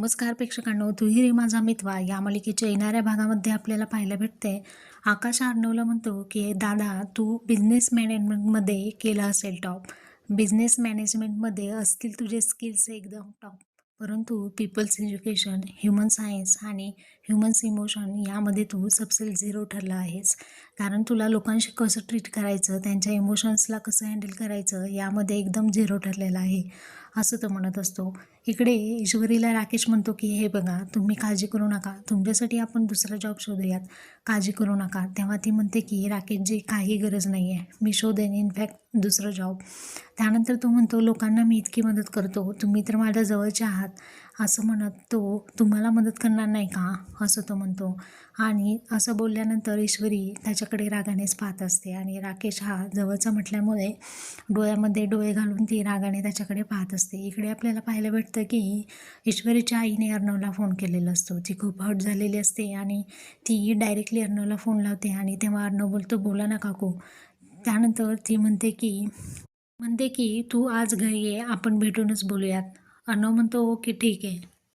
नमस्कार प्रेक्षकांनो दुहेरी माझा मितवा या मालिकेच्या येणाऱ्या भागामध्ये आपल्याला पाहायला भेटते आकाश अर्णवला म्हणतो की दादा तू बिझनेस मॅनेजमेंटमध्ये केलं असेल टॉप बिझनेस मॅनेजमेंटमध्ये असतील तुझे स्किल्स एकदम टॉप परंतु पीपल्स एज्युकेशन ह्युमन सायन्स आणि ह्युमन्स इमोशन यामध्ये तू सबसेल झिरो ठरला आहेस. कारण तुला लोकांशी कसं ट्रीट करायचं त्यांच्या इमोशन्सला कसं हँडल करायचं यामध्ये एकदम झिरो ठरलेला आहे. असं तो म्हणत असतो. इकडे ईश्वरीला राकेश म्हणतो की हे बघा तुम्ही काळजी करू नका. तुमच्यासाठी आपण दुसरा जॉब शोधूयात. काळजी करू नका. तेव्हा ती म्हणते की राकेशजी काही गरज नाही आहे मी शोधेन. इनफॅक्ट दुसरं जॉब त्यानंतर तो म्हणतो लोकांना मी इतकी मदत करतो. तुम्ही तर माझ्या जवळचे आहात. असं म्हणत तो तुम्हाला मदत करणार नाही का? असं तो म्हणतो. आणि असं बोलल्यानंतर ईश्वरी त्याच्याकडे रागानेच पाहत असते. आणि राकेश हा जवळचा म्हटल्यामुळे डोळ्यामध्ये डोळे घालून ती रागाने त्याच्याकडे पाहत असते. इकडे आपल्याला पाहायला भेटतं की ईश्वरीच्या आईने अर्णवला फोन केलेला असतो. ती खूप हट झालेली असते आणि ती डायरेक्टली अर्णवला फोन लावते आणि तेव्हा अर्णव बोलतो बोला ना काकू. त्यानंतर ती म्हणते की म्हणते की तू आज घरी ये आपण भेटूनच बोलूयात. अर्णव म्हणतो ओके ठीक आहे